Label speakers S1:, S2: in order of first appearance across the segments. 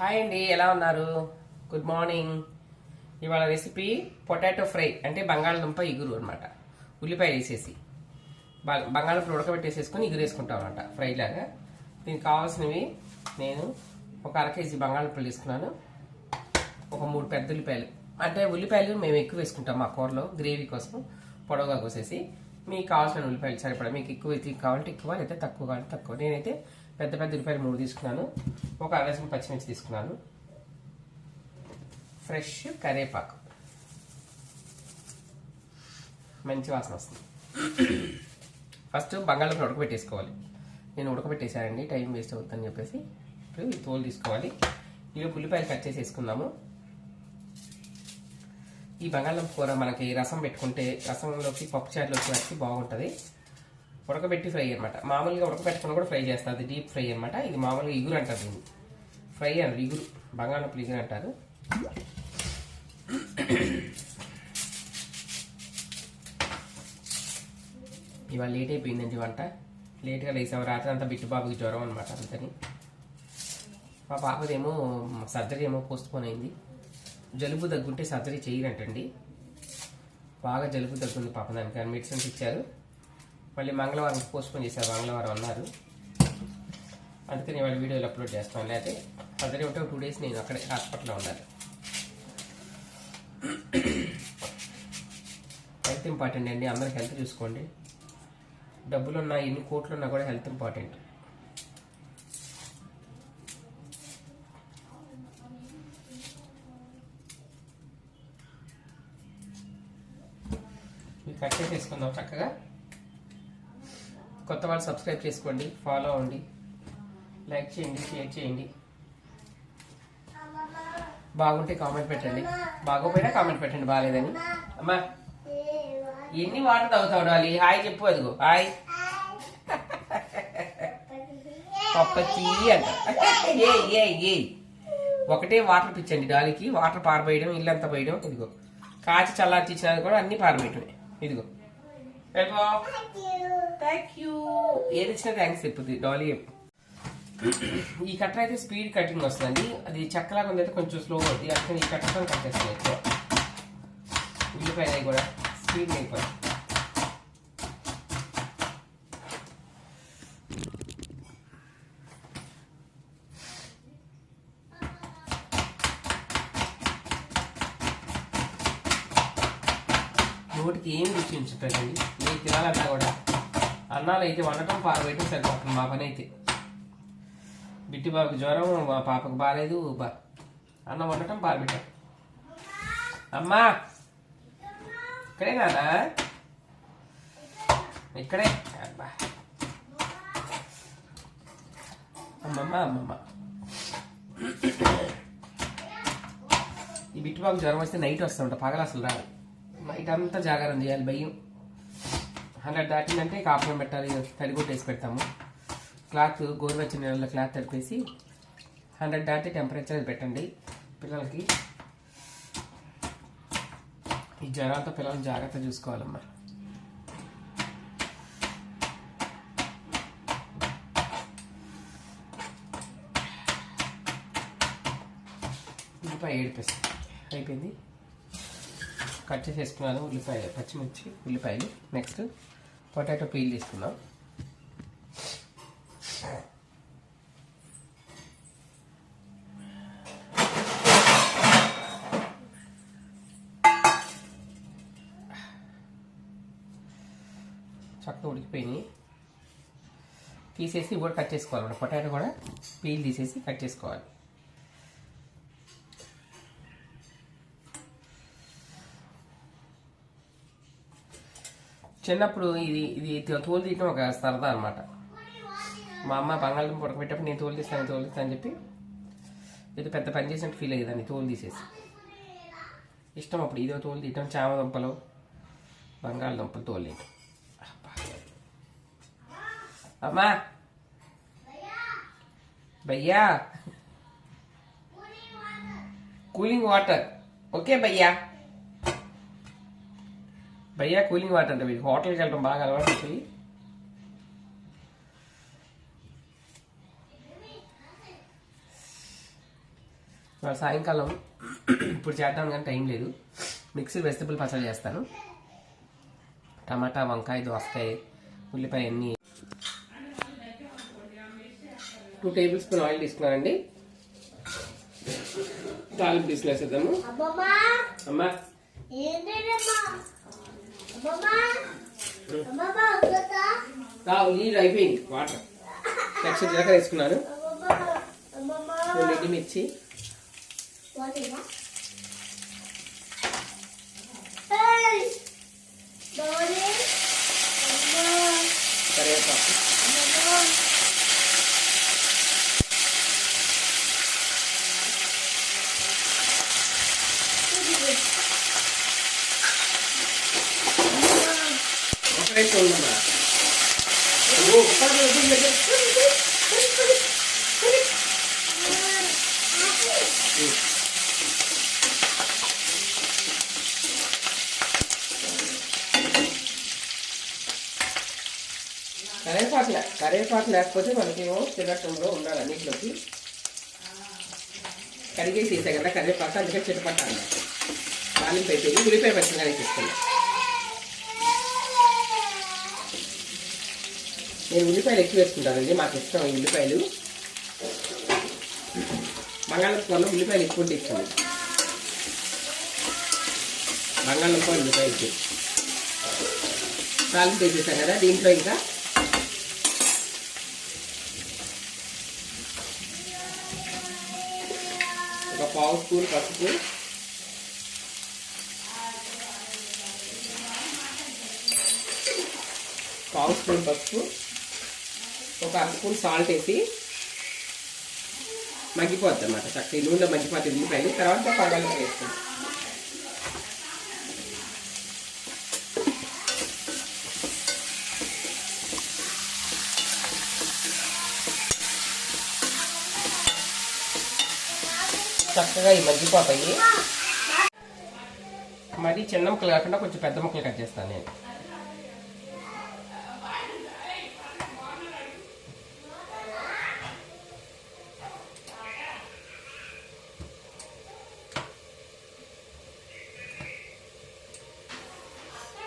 S1: Hi అండి ఎలా ఉన్నారు? గుడ్ మార్నింగ్ ఇవాళ రెసిపీ పొటాటో ఫ్రై అంటే బంగాళదుంప ఇగురు అనమాట ఉల్లిపాయ వేసేసి బ- బంగాళదుంపలు ఉడకబెట్టేసేసుకొని ఇగురు వేసుకుంటాం అనమాట ఫ్రై లాగా. దీనికి కావాల్సినవి నేను ఒక అర కేజీ బంగాళదుంపలు తీసుకున్నాను. ఒక మూడు పెద్ద ఉల్లిపాయలు. అంటే ఉల్లిపాయలు మేము ఎక్కువ వేసుకుంటాం మా కూరలో గ్రేవీ కోసం పొడవుగా కోసేసి. మీకు కావాల్సిన ఉల్లిపాయలు సరిపడా మీకు ఎక్కువ కావాలంటే ఎక్కువ లేదా తక్కువ కావాలంటే తక్కువ. నేనైతే పెద్ద పెద్ద ఉల్లిపాయలు మూడు తీసుకున్నాను. ఒక అరసిన పచ్చిమిర్చి తీసుకున్నాను. ఫ్రెష్ కరివేపాకు మంచి వాసన వస్తుంది. ఫస్ట్ బంగాళదుంపలు ఉడకబెట్టేసుకోవాలి. నేను ఉడకబెట్టేశానండి. టైం వేస్ట్ అవుతుందని చెప్పేసి ఇప్పుడు ఈ తోలు తీసుకోవాలి. ఇవి ఉల్లిపాయలు కట్ చేసి వేసుకుందాము. ఈ బంగాళదుంప కూర మనకి రసం పెట్టుకుంటే రసంలోకి పప్పు చారులోకి వచ్చి బాగుంటుంది. ఉడకబెట్టి ఫ్రై అనమాట మామూలుగా ఉడకబెట్టుకుని కూడా ఫ్రై చేస్తారు అది డీప్ ఫ్రై అనమాట ఇది మామూలుగా ఇగురు అంటారు దీన్ని. ఫ్రై అంటారు ఇగురు. బంగాళదుంపలు ఇగురు అంటారు. ఇవాళ లేట్ అయిపోయిందండి వంట. లేట్గా లేసాము రాత్రి అంతా బిట్టు బాబుకి జ్వరం అనమాట అంతని మా పాపదేమో సర్జరీ ఏమో పోస్ట్పోన్ అయింది. జలుబు దగ్గుంటే సర్జరీ చేయరంటండి. బాగా జలుబు దగ్గుంది పాప దానికి. మెడిసిన్స్ ఇచ్చారు. మళ్ళీ మంగళవారం పోస్ట్పోన్ చేశారు మంగళవారం అన్నారు. అందుకని వాళ్ళ వీడియోలు అప్లోడ్ చేస్తాను. లేకపోతే అదే ఉంటే టూ డేస్ నేను అక్కడే హాస్పిటల్లో ఉండాలి. హెల్త్ ఇంపార్టెంట్ అండి. అందరికి హెల్త్ చూసుకోండి. డబ్బులున్నా ఎన్ని కోట్లు ఉన్నా కూడా హెల్త్ ఇంపార్టెంట్. మీరు కట్ చేసుకుందాం చక్కగా. కొత్త వాళ్ళు సబ్స్క్రైబ్ చేసుకోండి ఫాలో అవ్వండి లైక్ చేయండి షేర్ చేయండి. బాగుంటే కామెంట్ పెట్టండి. బాగోపోయినా కామెంట్ పెట్టండి బాగాలేదని. అమ్మా ఎన్ని వాటర్ తాగుతావు డాలి? హాయ్ చెప్పు అదిగో హాయ్. పప్పచ్చి అంట. ఏ ఏ ఏ. ఒకటే వాటర్ పిచ్చండి డాలికి. వాటర్ పారబోయడం ఇల్లంతా పోయడం ఇదిగో. కాచి చల్లార్చి ఇచ్చినది కూడా అన్ని పారబోయటమే. ఇదిగో. థ్యాంక్ యూ ఏది ఇచ్చినా థ్యాంక్స్ చెప్పుద్ది. డాలీ ఈ కట్టర్ అయితే స్పీడ్ కటింగ్ వస్తుందండి. అది చెక్కలాగా ఉంది అయితే కొంచెం స్లో అవుతుంది అందుకని ఈ కట్టర్తో కట్ చేస్తుంది ఎక్కువ. ఉల్లిపాయలు కూడా. స్పీడ్ అయిపోయి నోటికి ఏం రుచి ఉంచుతుందండి నేను తినాలన్నా కూడా. అన్నాలు అయితే వండటం పారబెట్టడం సరిపోతుంది మా పని అయితే బిట్టి బాబుకి జ్వరం మా పాపకు బాగాలేదు బా అన్నం వండటం పారబెట్టాం. అమ్మా! ఇక్కడే కాదా ఇక్కడే? అబ్బా! అమ్మమ్మ అమ్మమ్మ! ఈ బిట్టి బాబు జ్వరం వస్తే నైట్ వస్తుంట పగల అసలు రాదు. నైట్ అంతా జాగారం చేయాలి. భయం హండ్రెడ్ దాటిందంటే కాపురం పెట్టాలి. తడి కొట్టేసి పెడతాము. క్లాత్ గోరువెచ్చని నెలలో క్లాత్ తడిపేసి హండ్రెడ్ దాటి టెంపరేచర్ పెట్టండి. పిల్లలకి ఈ జ్వరాలతో పిల్లల్ని జాగ్రత్త చూసుకోవాలమ్మా. ఉల్లిపాయ ఏడిపేసి అయిపోయింది? కట్ చేసేసుకున్నాను ఉల్లిపాయ పచ్చిమిర్చి ఉల్లిపాయలు. నెక్స్ట్ పొటాటో పీల్ తీసుకున్నాం చక్కగా ఉడికిపోయినాయి. తీసేసి ఇవి కూడా కట్ చేసుకోవాలి. పొటాటో కూడా పీల్ తీసేసి కట్ చేసుకోవాలి. చిన్నప్పుడు ఇది ఇది తోలు తీయటం ఒక సరదా అనమాట మా అమ్మ బంగాళదుంప ఉడకబెట్టేప్పుడు నేను తోలు తీస్తాను తోలు తీస్తాను అని చెప్పి ఏదో పెద్ద పని చేసినట్టు ఫీల్ అయ్యేదాన్ని తోలు తీసేసి. ఇష్టం అప్పుడు ఇదో తోలు తీయటం చామదుంపలు బంగాళదుంపలు తోలు తీయటం. అమ్మా. భయ్యా. కూలింగ్ వాటర్ ఓకే భయ్యా. భయ్యా కూలింగ్ వాటర్ అంటే వీడికి హోటల్కి వెళ్ళడం బాగా అలవాటు అయిపోయి ఇవాళ సాయంకాలం ఇప్పుడు చేద్దాం కానీ టైం లేదు. మిక్సీ వెజిటబుల్ పచ్చడి చేస్తాను. టమాటా వంకాయ దోసకాయ ఉల్లిపాయ అన్నీ. టూ టేబుల్ స్పూన్ ఆయిల్ తీసుకున్నానండి. తాలింపు తీసుకునేసేద్దాము. అమ్మా. నీళ్ళు అయిపోయింది. వాటర్. నెక్స్ట్ జీలకర్ర వేసుకున్నాను రెండు
S2: అమ్మా.
S1: కరివేపాకు
S2: అమ్మమ్మా
S1: కరేపాకు కరేపాకు కరివేపాకు లేకపోతే మనకి తిరగటంలో ఉండాలి అన్నింటిలోకి. కరిగేసి తీసే కదా కరివేపాకు అందుకే చిటపట్టాలి దానిపై అయిపోయింది. ఉల్లిపాయ పచ్చిగా తీసుకున్నాను. నేను ఉల్లిపాయలు ఎక్కువ వేసుకుంటానండి మాకు ఇష్టం ఈ ఉల్లిపాయలు. బంగాళదుంపలో ఉల్లిపాయలు ఎక్కువ ఇష్టం. బంగాళదుంప ఉల్లిపాయలకి తాలింపు వేసేసాం కదా దీంట్లో ఇంకా? ఒక పావు స్పూన్ పసుపు. పావు స్పూన్ పసుపు. ఒక అర స్పూన్ సాల్ట్ వేసి మగ్గిపోద్ది అనమాట చక్కగా నూనెలో మగ్గిపోతుంది ఉల్లిపాయలు తర్వాత పగలు వేస్తాం చక్కగా ఈ మగ్గిపోతాయి. మరి చిన్న ముక్కలు కాకుండా కొంచెం పెద్ద ముక్కలు కట్ చేస్తాను నేను.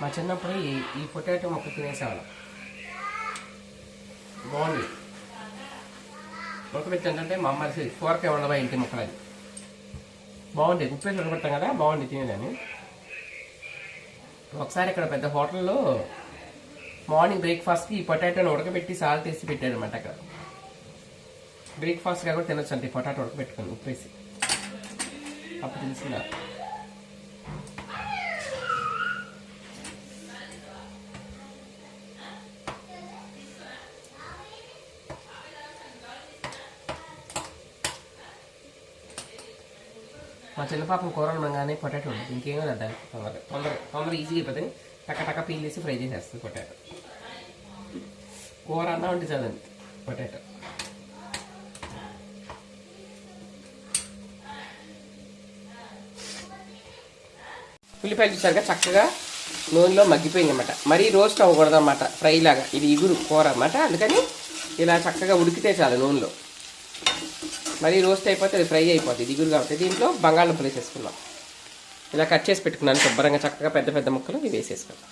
S1: మా చిన్నప్పుడు ఈ ఈ పొటాటో మొక్క తినేసేవాళ్ళం బాగుంది. మొక్క పెట్టి ఏంటంటే మా అమ్మ కూరకాయ ఉండవా ఇంటి మొక్కలు అది. బాగుంది. ఉప్పేసి ఉడబెడతాం కదా? బాగుంది తినేదాన్ని. ఒకసారి ఇక్కడ పెద్ద హోటల్లో మార్నింగ్ బ్రేక్ఫాస్ట్కి ఈ పొటాటోని ఉడకబెట్టి సాల్ట్ వేసి పెట్టారు అనమాట అక్కడ బ్రేక్ఫాస్ట్గా కూడా తినొచ్చు అంటే ఈ పొటాటో ఉడకబెట్టుకొని ఉప్పేసి అప్పుడు తెలిసిందా? మా చిన్న పాపం కూర ఉండగానే పొటాటో ఉంటుంది ఇంకేమో లేదు దానికి. తొందర తొందర తొందర ఈజీగా అయిపోతుంది. టక్క టక్క పీల్ చేసి ఫ్రై చేసేస్తుంది పొటాటో. కూర అన్నా ఉంటే చదండి పొటాటో. ఉల్లిపాయలు చూసారుగా చక్కగా నూనెలో మగ్గిపోయింది అనమాట మరీ రోస్ట్ అవ్వకూడదు అనమాట ఫ్రై లాగా. ఇది ఇగురు కూర అనమాట అందుకని ఇలా చక్కగా ఉడికితే చాలు నూనెలో. మరి రోస్ట్ అయిపోతే అది ఫ్రై అయిపోతుంది దిగురు కాబట్టి దీంట్లో బంగాళదుంపలు వేసేసుకున్నాం ఇలా కట్ చేసి పెట్టుకున్నాను శుభ్రంగా చక్కగా పెద్ద పెద్ద ముక్కలు ఇవి వేసేసుకున్నాం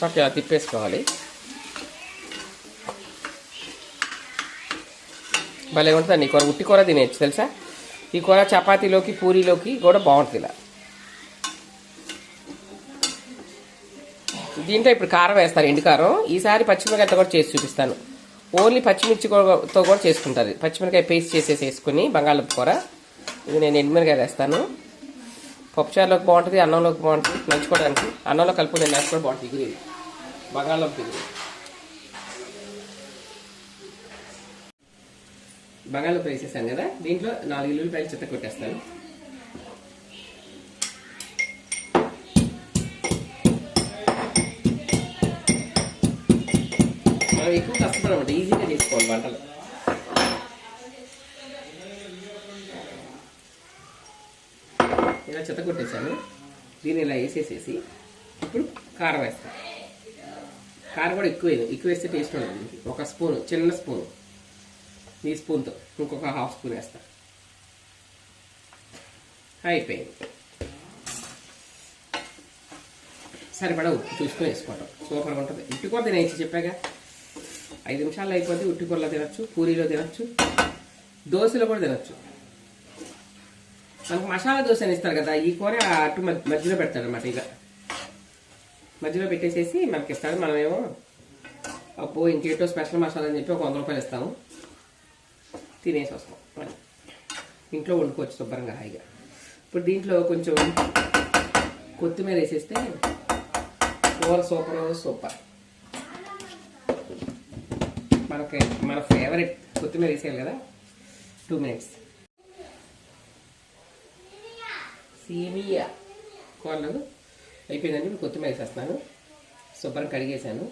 S1: చక్కగా ఇలా తిప్పేసుకోవాలి. భలే ఉంటుంది ఈ కూర. ఉట్టి కూర తినేయచ్చు తెలుసా? ఈ కూర చపాతీలోకి పూరీలోకి కూడా బాగుంటుంది ఇలా. దీంట్లో ఇప్పుడు కారం వేస్తారు ఎండు కారం. ఈసారి పచ్చిమిరకాయతో కూడా చేసి చూపిస్తాను. ఓన్లీ పచ్చిమిర్చి కూడా- కూడా చేసుకుంటారు. పచ్చిమిరకాయ పేస్ట్ చేసేసి వేసుకుని బంగాళదుంప కూర. ఇది నేను ఎండుమిరకాయ వేస్తాను. పప్పుచారులోకి బాగుంటుంది అన్నంలోకి బాగుంటుంది. నంచుకోవడానికి అన్నంలో కలుపు నేను కూడా బాగుంటుంది. ఇది బంగాళపు ఇగురు బంగాళదుంప వేసేసాను కదా. దీంట్లో నాలుగు ఎల్లుల్లిపాయలు చెత్త కొట్టేస్తాను. ఎక్కువ కష్టపడమాట ఈజీగా చేసుకోవాలి వంటలు. ఇలా చెత్త కొట్టేశాను. దీన్ని ఇలా వేసేసేసి ఇప్పుడు కారం వేస్తా కారం కూడా ఎక్కువ వేయదు. ఎక్కువ వేస్తే టేస్ట్ ఉండదు దీనికి. ఒక స్పూన్ చిన్న స్పూన్. ఈ స్పూన్తో ఇంకొక హాఫ్ స్పూన్ వేస్తా. అయిపోయింది. సరిపడా ఉప్పు చూసుకొని వేసుకోవటం. సూపర్గా ఉంటుంది. ఉట్టి కూర తినేసి చెప్పాగా. ఐదు నిమిషాల్లో అయిపోతే ఉట్టి కూరలో తినచ్చు పూరీలో తినచ్చు దోశలో కూడా తినచ్చు. మనకు మసాలా దోశ అని ఇస్తారు కదా ఈ కూర అటు మధ్యలో పెడతాడు అనమాట ఇక. మధ్యలో పెట్టేసేసి మనకి ఇస్తాడు మనమేమో అప్పు ఇంకేటో స్పెషల్ మసాలా అని చెప్పి ఒక వంద రూపాయలు ఇస్తాము. తినేసి వస్తాం. మరి. ఇంట్లో వండుకోవచ్చు శుభ్రంగా హాయిగా. ఇప్పుడు దీంట్లో కొంచెం కొత్తిమీర వేసేస్తే కూర సూపర్ సూపర్. మనకి మన ఫేవరెట్ కొత్తిమీర వేసేయాలి కదా? టూ మినిట్స్ సేమియా. కూరలు అయిపోయిందండి ఇప్పుడు కొత్తిమీర వేసేస్తున్నాను. శుభ్రం కడిగేసాను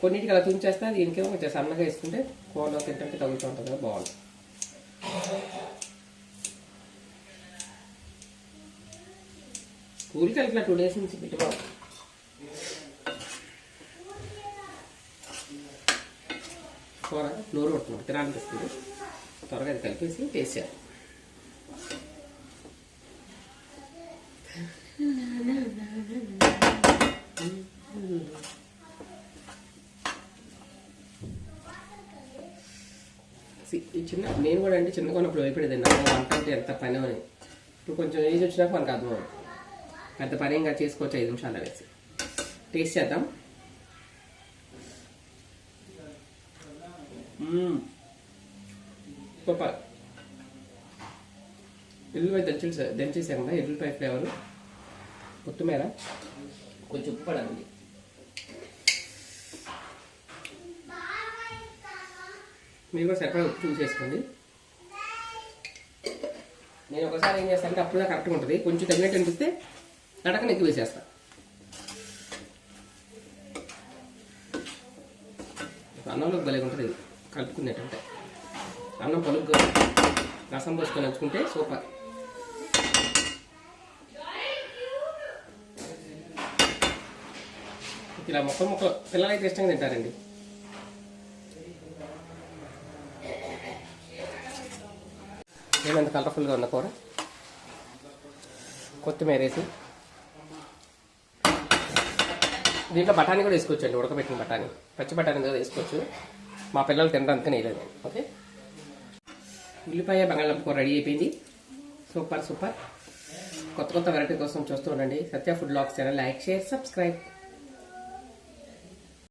S1: కొన్నిటికి అలా తుంచేస్తా దీనికేమో కొంచెం సన్నగా వేసుకుంటే కూరలో తింటే తగులుతూ ఉంటుంది కదా బాగుంది స్కూల్కి వెళ్తున్నా టూ డేస్ నుంచి పెట్టుకోవాలి కూర నూరు కొడుతున్నాం తినాలనిపిస్తుంది త్వరగా అది కలిపేసి వేసారు సి- చిన్న నేను కూడా అంటే చిన్న కొన్నప్పుడు భయపడేది నాకు వంట అంటే ఎంత పని అని. ఇప్పుడు కొంచెం ఏజ్ వచ్చినాక మనకు అర్థం పెద్ద పని ఇంకా చేసుకోవచ్చు ఐదు నిమిషాలు వేసి. టేస్ట్ చేద్దాం. మ్మ్. సూపర్ ఎల్లుపై దంచి దంచేసాం కదా ఎల్లుపై ఫ్లేవర్. కొత్తిమీర. కొంచెం ఉప్పు పడాలి. మీరు కూడా సరిపడా ఉప్పు చూసేసుకోండి నేను ఒకసారి ఏం చేస్తానంటే అప్పుడుదా కరెక్ట్గా ఉంటుంది. కొంచెం తగినట్టు అనిపిస్తే నడకని ఎక్కువ వేసేస్తా. అన్నంలో భలే ఉంటుంది కలుపుకునేటంటే అన్నం పలుగ్గా రసం పోసుకొని వచ్చుకుంటే సూపర్. ఇలా మొక్క మొక్కలు పిల్లలైతే ఇష్టంగా తింటారండి. ఏమంత కలర్ఫుల్గా ఉన్న కూర. కొత్తిమీర వేసి. దీంట్లో బఠానీ కూడా వేసుకోవచ్చు అండి ఉడకబెట్టిన బఠానీ. పచ్చి బఠానీ కూడా వేసుకోవచ్చు. మా పిల్లలు తినడానికి వేయలేదు. ఓకే? ఉల్లిపాయ బంగాళాదుంప కూర రెడీ అయిపోయింది. Super super. కొత్త కొత్త వెరైటీ కోసం చూస్తూ ఉండండి. సత్య ఫుడ్ లాక్స్ ఛానల్. Like share subscribe.